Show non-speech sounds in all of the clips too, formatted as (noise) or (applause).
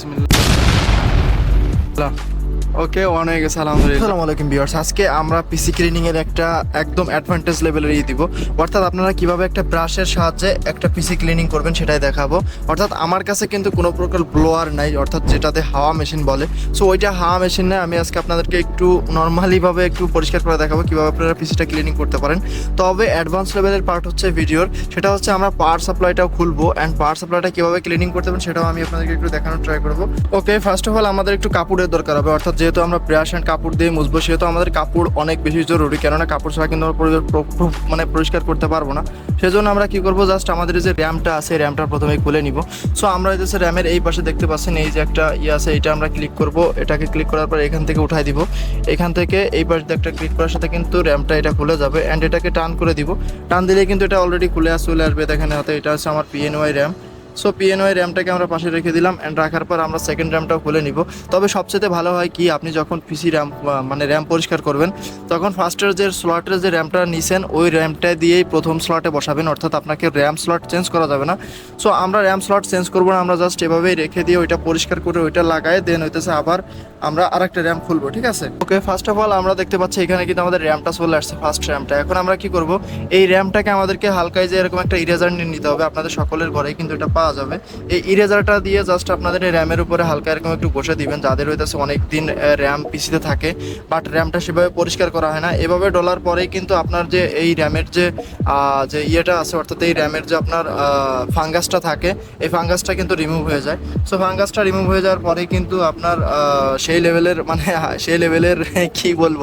Bismillah. Okay on হয়ে গেছে আলহামদুলিল্লাহ। আসসালামু আলাইকুম ভিউয়ার্স আজকে আমরা পিসি ক্লিনিং এর একটা একদম অ্যাডভান্টেজ লেভেলের ই দিব। অর্থাৎ আপনারা কীভাবে একটা ব্রাশের সাহায্যে একটা পিসি ক্লিনিং করবেন সেটাই দেখাবো। অর্থাৎ আমার কাছে কিন্তু কোনো প্রকার ব্লোয়ার নাই, অর্থাৎ যেটাতে হাওয়া মেশিন বলে। সো ওইটা হাওয়া মেশিন নেই আমি আজকে আপনাদেরকে একটু নর্মালিভাবে একটু পরিষ্কার করে দেখাবো কীভাবে আপনারা পিসিটা ক্লিনিং করতে পারেন। তবে অ্যাডভান্স লেভেলের পার্ট হচ্ছে ভিডিওর সেটা হচ্ছে আমরা পাওয়ার সাপ্লাইটাও খুলবো। অ্যান্ড পাওয়ার সাপ্লাইটা কীভাবে ক্লিনিং করতে পারেন সেটাও আমি আপনাদেরকে একটু দেখানোর ট্রাই করব। ওকে ফার্স্ট অফ অল আমাদের একটু কাপড়ের দরকার হবে। অর্থাৎ যেহেতু আমরা ব্রাশ অ্যান্ড কাপড় দিয়ে মুছবো, সেহেতু আমাদের কাপড় অনেক বেশি জরুরি। কেননা কাপড় ছাড়া কিন্তু আমরা মানে পরিষ্কার করতে পারব না। সেজন্য আমরা কি করব জাস্ট আমাদের যে র্যামটা আছে, র্যামটা প্রথমে খুলে নিব। সো আমরা যে র্যামের এই পাশে দেখতে পাচ্ছেন, এই যে একটা ইয়ে আছে এটা আমরা ক্লিক করব। এটাকে ক্লিক করার পর এখান থেকে উঠাই দিব। এখান থেকে এই পাশে একটা ক্লিক করার সাথে কিন্তু র্যামটা এটা খুলে যাবে। অ্যান্ড এটাকে টান করে দিব। টান দিলে কিন্তু এটা অলরেডি খুলে আস চলে আসবে। দেখেন, হাতে এটা হচ্ছে আমার পিএনওয়াই র্যাম সো পিএনওয়াই র্যামটাকে আমরা পাশে রেখে দিলাম অ্যান্ড রাখার পর আমরা সেকেন্ড র্যামটাও খুলে নিব। তবে সবচেয়ে ভালো হয় কি, আপনি যখন পিসি র্যাম মানে র্যাম পরিষ্কার করবেন, তখন ফার্স্টের যে স্লটের যে র্যামটা নিছেন, ওই র্যামটা দিয়েই প্রথম স্লটে বসাবেন, অর্থাৎ আপনাকে র্যাম স্লট চেঞ্জ করা যাবে না। সো আমরা র্যাম স্লট চেঞ্জ করব না, আমরা জাস্ট এভাবেই রেখে দিয়ে ওইটা পরিষ্কার করে ওইটা লাগায় দেন হইতেছে আবার আমরা আরেকটা র্যাম খুলবো, ঠিক আছে? ওকে ফার্স্ট অফ অল আমরা দেখতে পাচ্ছি এখানে কিন্তু আমাদের র্যামটা চলে আসছে ফার্স্ট র্যামটা এখন আমরা কি করব, এই র্যামটাকে আমাদেরকে হালকায় যে এরকম একটা ইরেজার নিয়ে নিতে হবে, আপনাদের সকলের ঘরেই কিন্তু এটা পাওয়া যাবে। এই ইরেজারটা দিয়ে জাস্ট আপনাদের র্যামের উপরে হালকা এরকম একটু বসে দিবেন, যাদের হইতেছে অনেক দিন র্যাম পিসিতে থাকে বাট র্যামটা সেভাবে পরিষ্কার করা হয় না। এভাবে ডলার পরেই কিন্তু আপনার যে এই র্যামের যে যে ইয়েটা আছে, অর্থাৎ এই র্যামের যে আপনার ফাঙ্গাসটা থাকে, এই ফাঙ্গাসটা কিন্তু রিমুভ হয়ে যায়। সো ফাঙ্গাসটা রিমুভ হয়ে যাওয়ার পরে কিন্তু আপনার সেই লেভেলের মানে (laughs) সেই লেভেলের (laughs) কি বলব?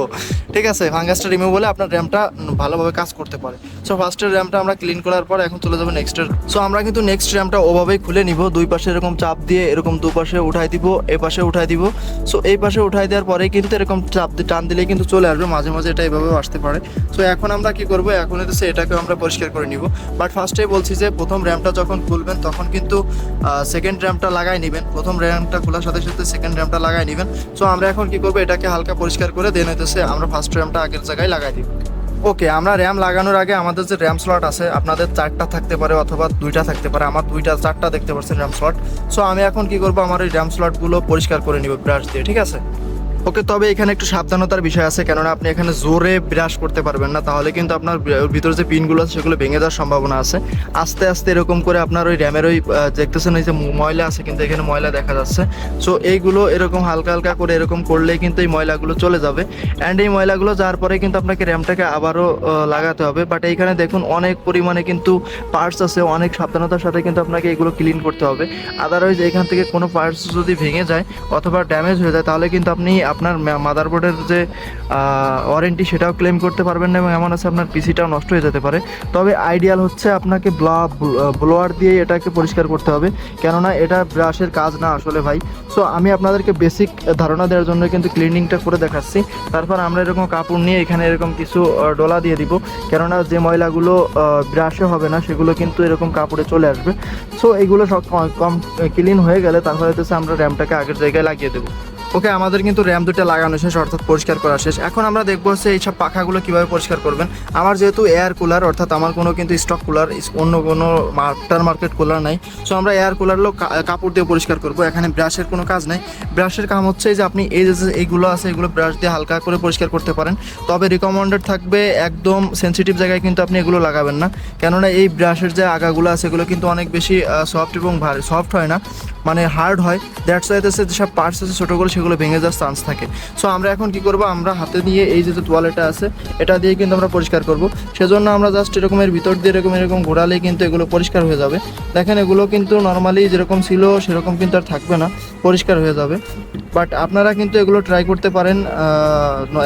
ঠিক আছে ফাঙ্গাসটা রিমুভ হলে আপনার র্যামটা ভালোভাবে কাজ করতে পারে। সো ফার্স্টের র্যামটা আমরা ক্লিন করার পর এখন চলে যাব নেক্সটের সো আমরা কিন্তু নেক্সট র্যামটা ওভাবেই খুলে নিব। দুই পাশে এরকম চাপ দিয়ে এরকম দুপাশে উঠাই দিব এই পাশে উঠাই দিব। সো এই পাশে উঠাই দেওয়ার পরে কিন্তু এরকম চাপ টান দিলে কিন্তু চলে আসবে। মাঝে মাঝে এটা এভাবেও আসতে পারে। সো এখন আমরা কি করব? এখন হচ্ছে এটাকে আমরা পরিষ্কার করে নিব। বাট ফার্স্টে বলছি যে, প্রথম র্যামটা যখন খুলবেন, তখন কিন্তু সেকেন্ড র্যামটা লাগাই নেবেন। প্রথম র্যামটা খোলার সাথে সাথে সেকেন্ড র্যামটা লাগাই নেবেন। সো আমরা এখন কি করব? এটাকে হালকা পরিষ্কার করে দেন হইতেছে আমরা ফার্স্ট র্যামটা আগের জায়গায় লাগাই দিব। ওকে, আমরা র্যাম লাগানোর আগে আমাদের যে র্যাম স্লট আছে, আপনাদের চারটা থাকতে পারে অথবা দুইটা থাকতে পারে। আমার দুইটা, চারটা দেখতে পাচ্ছেন র্যাম স্লট। সো আমি এখন কি করব? আমার এই র্যাম স্লটগুলো পরিষ্কার করে নিব ব্রাশ দিয়ে, ঠিক আছে? ওকে, তবে এখানে একটু সাবধানতার বিষয় আছে, কেননা আপনি এখানে জোরে ব্রাশ করতে পারবেন না, তাহলে কিন্তু আপনার ভিতরে যে পিনগুলো আছে সেগুলো ভেঙে যাওয়ার সম্ভাবনা আছে। আস্তে আস্তে এরকম করে আপনার ওই র্যামের ওই দেখতেছেন এই যে ময়লা আছে, কিন্তু এখানে ময়লা দেখা যাচ্ছে। সো এইগুলো এরকম হালকা হালকা করে এরকম করলেই কিন্তু এই ময়লাগুলো চলে যাবে। অ্যান্ড এই ময়লাগুলো যাওয়ার পরে কিন্তু আপনাকে র্যামটাকে আবারও লাগাতে হবে। বাট এইখানে দেখুন, অনেক পরিমাণে কিন্তু পার্টস আছে, অনেক সাবধানতার সাথে কিন্তু আপনাকে এগুলো ক্লিন করতে হবে। আদারওয়াইজ এখান থেকে কোনো পার্টস যদি ভেঙে যায় অথবা ড্যামেজ হয়ে যায়, তাহলে কিন্তু আপনি আপনার মাদারবোর্ডের যে ওয়ারেন্টি সেটাও ক্লেম করতে পারবেন না এবং এমন আছে আপনার পিসিটাও নষ্ট হয়ে যেতে পারে। তবে আইডিয়াল হচ্ছে আপনাকে ব্লোয়ার দিয়ে এটাকে পরিষ্কার করতে হবে। কেননা এটা ব্রাশের কাজ না আসলে ভাই। সো আমি আপনাদেরকে বেসিক ধারণা দেওয়ার জন্য কিন্তু ক্লিনিংটা করে দেখাচ্ছি। তারপর আমরা এরকম কাপড় নিয়ে এখানে এরকম কিছু ডলা দিয়ে দিব। কেননা যে ময়লাগুলো ব্রাশে হবে না, সেগুলো কিন্তু এরকম কাপড়ে চলে আসবে। সো এইগুলো সব কম ক্লিন হয়ে গেলে তারপরে হচ্ছে আমরা র্যামটাকে আগের জায়গায় লাগিয়ে দেবো। ওকে আমাদের কিন্তু র্যাম দুটো লাগানো শেষ, অর্থাৎ পরিষ্কার করা শেষ। এখন আমরা দেখব হচ্ছে এইসব পাখাগুলো কীভাবে পরিষ্কার করবেন। আমার যেহেতু এয়ার কুলার অর্থাৎ আমার কোনো কিন্তু স্টক কুলার অন্য কোনো আফটার মার্কেট কুলার নাই। সো আমরা এয়ার কুলারগুলো কাপড় দিয়ে পরিষ্কার করব, এখানে ব্রাশের কোনো কাজ নাই। ব্রাশের কাম হচ্ছে যে আপনি এই যে এইগুলো আছে, এগুলো ব্রাশ দিয়ে হালকা করে পরিষ্কার করতে পারেন। তবে রিকমেন্ডেড থাকবে একদম সেনসিটিভ জায়গায় কিন্তু আপনি এগুলো লাগাবেন না। কেননা এই ব্রাশের যে আগাগুলো আছে, এগুলো কিন্তু অনেক বেশি সফট এবং সফট হয় না। মানে হার্ড হয়। দ্যাটস ওয়াইতেছে যেসব পার্টস আছে, ছোটোগুলো, সেগুলো ভেঙে যাওয়ার চান্স থাকে। সো আমরা এখন কি করব? আমরা হাতে নিয়ে এই যে তোয়ালেটা আছে, এটা দিয়ে কিন্তু আমরা পরিষ্কার করব। সেজন্য আমরা জাস্ট এরকমের ভিতর দিয়ে এরকম এরকম ঘোরালেই কিন্তু এগুলো পরিষ্কার হয়ে যাবে। দেখেন, এগুলো কিন্তু নর্মালি যেরকম ছিল, সেরকম কিন্তু আর থাকবে না, পরিষ্কার হয়ে যাবে। বাট আপনারা কিন্তু এগুলো ট্রাই করতে পারেন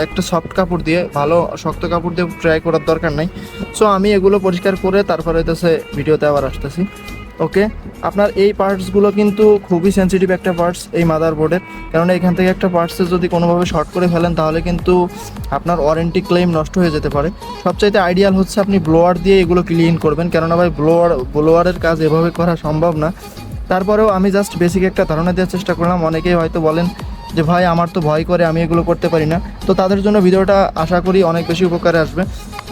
একটা সফট কাপড় দিয়ে, ভালো শক্ত কাপড় দিয়ে ট্রাই করার দরকার নাই। সো আমি এগুলো পরিষ্কার করে তারপরে হইতেছে ভিডিওতে আবার আসতেছি। ওকে আপনার এই পার্টসগুলো কিন্তু খুবই সেনসিটিভ একটা পার্টস এই মাদারবোর্ডের কারণ এখান থেকে একটা পার্টসে যদি কোনোভাবে শর্ট করে ফেলেন, তাহলে কিন্তু আপনার ওয়ারেন্টি ক্লেম নষ্ট হয়ে যেতে পারে। সবচাইতে আইডিয়াল হচ্ছে আপনি ব্লোয়ার দিয়ে এগুলো ক্লিন করবেন। কেননা ভাই ব্লোয়ার ব্লোয়ারের কাজ এভাবে করা সম্ভব না। তারপরেও আমি জাস্ট বেসিক একটা ধারণা দেওয়ার চেষ্টা করলাম। অনেকেই হয়তো বলেন যে, ভাই, আমার তো ভয় করে আমি এগুলো করতে পারি না। তো তাদের জন্য ভিডিওটা আশা করি অনেক বেশি উপকারে আসবে।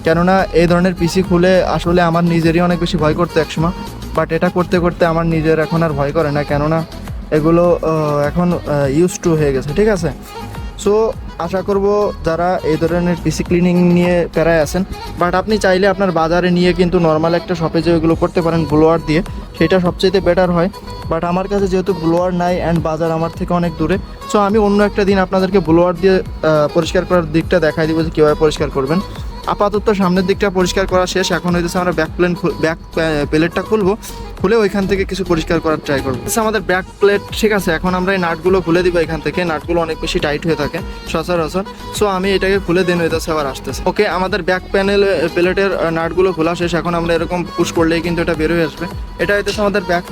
কেননা এই ধরনের পিসি খুলে আসলে আমার নিজেরই অনেক বেশি ভয় করতে একসময়। বাট এটা করতে করতে আমার নিজের এখন আর ভয় করে না, কেননা এগুলো এখন ইউজ টু হয়ে গেছে, ঠিক আছে? সো আশা করব যারা এই ধরনের পিসি ক্লিনিং নিয়ে প্যারায় আছেন বাট আপনি চাইলে আপনার বাজারে নিয়ে কিন্তু নর্মাল একটা শপে যে ওইগুলো করতে পারেন ব্লোয়ার দিয়ে, সেটা সবচেয়ে বেটার হয়। বাট আমার কাছে যেহেতু ব্লোয়ার নাই অ্যান্ড বাজার আমার থেকে অনেক দূরে সো আমি অন্য একটা দিন আপনাদেরকে ব্লোয়ার দিয়ে পরিষ্কার করার দিকটা দেখাই দিব যে কীভাবে পরিষ্কার করবেন। আপাতত সামনের দিকটা পরিষ্কার করা শেষ। এখন হইতেছে আমরা ব্যাক প্লেন ব্যাক প্লেটটা খুলবো। খুলে ওইখান থেকে কিছু পরিষ্কার করার ট্রাই করব। আচ্ছা, আমাদের ব্যাক প্লেট ঠিক আছে এখন আমরা এই নাটগুলো খুলে দিব এখান থেকে। নাটগুলো অনেক বেশি টাইট হয়ে থাকে সচরাচর। সো আমি এটাকে খুলে দেন হইতেছে আবার আসতেছে। ওকে আমাদের ব্যাক প্যানেল প্লেটের নাটগুলো খোলা শেষ। এখন আমরা এরকম পুশ করলেই কিন্তু এটা বেরোয় আসবে। এটা হইতেছে আমাদের ব্যাক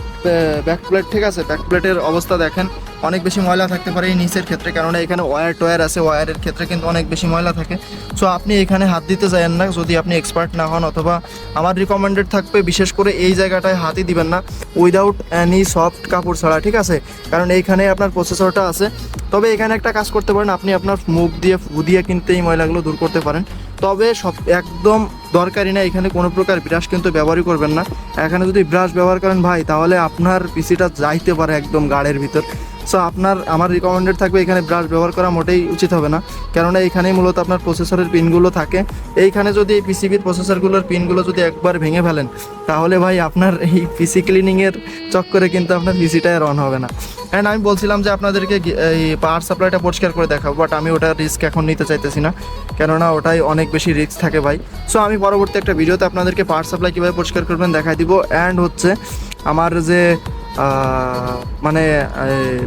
ব্যাক প্লেট ঠিক আছে? ব্যাক প্লেটের অবস্থা দেখেন। অনেক বেশি ময়লা থাকতে পারে এই নিচের ক্ষেত্রে কারণ এখানে ওয়্যার টয়ার আছে ওয়্যারের ক্ষেত্রে কিন্তু অনেক বেশি ময়লা থাকে। সো আপনি এখানে হাত দিতে যাবেন না, যদি আপনি এক্সপার্ট না হন অথবা আমার রিকমেন্ডেড থাকবে, বিশেষ করে এই জায়গাটায় হাতই দিবেন না উইদাউট অ্যানি সফট কাপড় ছাড়া, ঠিক আছে? কারণ এইখানে আপনার প্রসেসরটা আছে। তবে এখানে একটা কাজ করতে পারেন, আপনি আপনার মুখ দিয়ে ফু দিয়ে কিনতে এই ময়লাগুলো দূর করতে পারেন। তবে সব একদম দরকারি না, এখানে কোনো প্রকার ব্রাশ কিন্তু ব্যবহারই করবেন না। এখানে যদি ব্রাশ ব্যবহার করেন ভাই, তাহলে আপনার পিসিটা যাইতে পারে একদম গাড়ের ভিতর। সো আপনার, আমার রিকমেন্ডেড থাকবে এখানে ব্রাশ ব্যবহার করা মোটেই উচিত হবে না। কেননা এখানেই মূলত আপনার প্রসেসরের পিনগুলো থাকে। এইখানে যদি এই পিসিবির প্রসেসরগুলোর পিনগুলো যদি একবার ভেঙে ফেলেন, তাহলে ভাই আপনার এই পিসি ক্লিনিংয়ের চক্করে কিন্তু আপনার পিসিটাই আর হবে না। অ্যান্ড আমি বলছিলাম যে আপনাদেরকে এই পাওয়ার সাপ্লাইটা পরিষ্কার করে দেখাবো বাট আমি ওটার রিস্ক এখন নিতে চাইতেছি না। কেননা ওটাই অনেক বেশি রিস্ক থাকে ভাই। সো আমি পরবর্তী একটা ভিডিওতে আপনাদেরকে পাওয়ার সাপ্লাই কীভাবে পরিষ্কার করবেন দেখাই দিব। অ্যান্ড হচ্ছে, আমার যে মানে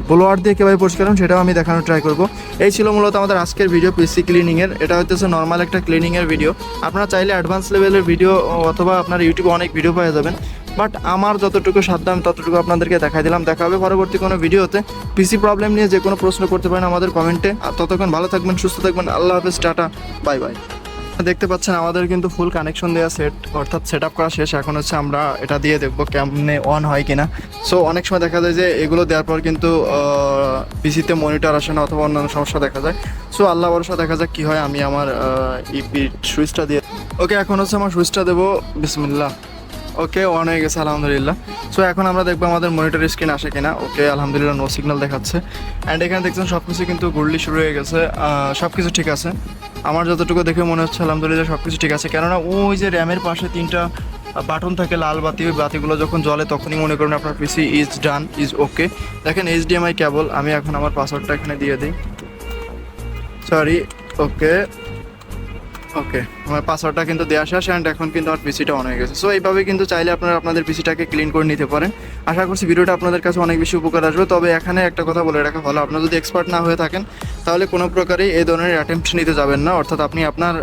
ব্লোয়ার দিয়ে কীভাবে পরিষ্কার করুন সেটাও আমি দেখানোর ট্রাই করব। এই ছিল মূলত আমাদের আজকের ভিডিও পিসি ক্লিনিংয়ের এটা হচ্ছে নর্মাল একটা ক্লিনিংয়ের ভিডিও আপনারা চাইলে অ্যাডভান্স লেভেলের ভিডিও অথবা আপনার ইউটিউবে অনেক ভিডিও পাওয়া যাবেন। বাট আমার যতটুকু সাধ্য, আমি ততটুকু আপনাদেরকে দেখাই দিলাম। দেখা হবে পরবর্তী কোনো ভিডিওতে পিসি প্রবলেম নিয়ে যে কোনো প্রশ্ন করতে পারেন আমাদের কমেন্টে আর ততক্ষণ ভালো থাকবেন, সুস্থ থাকবেন। আল্লাহ হাফেজ, টাটা বাই বাই দেখতে পাচ্ছেন আমাদের কিন্তু ফুল কানেকশন দেওয়া সেট অর্থাৎ সেট আপ করা শেষ। এখন হচ্ছে আমরা এটা দিয়ে দেখব কেমনে অন হয় কিনা। সো অনেক সময় দেখা যায় যে এগুলো দেওয়ার পর কিন্তু পিসিতে মনিটর আসে না অথবা অন্যান্য সমস্যা দেখা যায়। সো আল্লাহ ভরসা দেখা যাক কি হয়। আমি আমার ইপি সুইচটা দিয়ে ওকে এখন হচ্ছে আমার সুইচটা দেবো। বিসমিল্লাহ। ওকে অন হয়ে গেছে আলহামদুলিল্লাহ সো এখন আমরা দেখব আমাদের মনিটর স্ক্রিন আসে কিনা। ওকে আলহামদুলিল্লাহ নো সিগন্যাল দেখাচ্ছে। অ্যান্ড এখানে দেখছেন সব কিছু কিন্তু গুড়লি শুরু হয়ে গেছে। সব কিছু ঠিক আছে। আমার যতটুকু দেখে মনে হচ্ছে, আলহামদুলিল্লাহ সব কিছু ঠিক আছে। কেননা, ওই যে র্যামের পাশে তিনটা বাটন থাকে, লাল বাতি, ওই বাতিগুলো যখন জ্বলে, তখনই মনে করুন আপনার পিসি ইজ ডান ইজ ওকে দেখেন এইচডিএমআই কেবল আমি এখন আমার পাসওয়ার্ডটা এখানে দিয়ে দিই। সরি ওকে ওকে আমার পাসওয়ার্ডটা কিন্তু দেওয়া শেষ অ্যান্ড এখন কিন্তু আমার পিসিটা অন হয়ে গেছে। সো এইভাবে কিন্তু চাইলে আপনারা আপনাদের পিসিটাকে ক্লিন করে নিতে পারেন। আশা করছি ভিডিওটা আপনাদের কাছে অনেক বেশি উপকার আসবে। তবে এখানে একটা কথা বলে রাখা ভালো, আপনারা যদি এক্সপার্ট না হয়ে থাকেন, তাহলে কোনো প্রকারেই এই ধরনের অ্যাটেম্পট নিতে যাবেন না। অর্থাৎ আপনি আপনার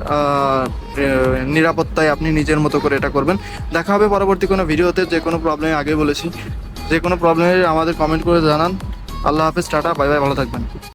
নিরাপত্তায় আপনি নিজের মতো করে এটা করবেন। দেখা হবে পরবর্তী কোনো ভিডিওতে, যে কোনো প্রবলেমে আগে বলেছি। যে কোনো প্রবলেমে আমাদের কমেন্ট করে জানান। আল্লাহ হাফেজ, টাটা, বাই বাই, ভালো থাকবেন।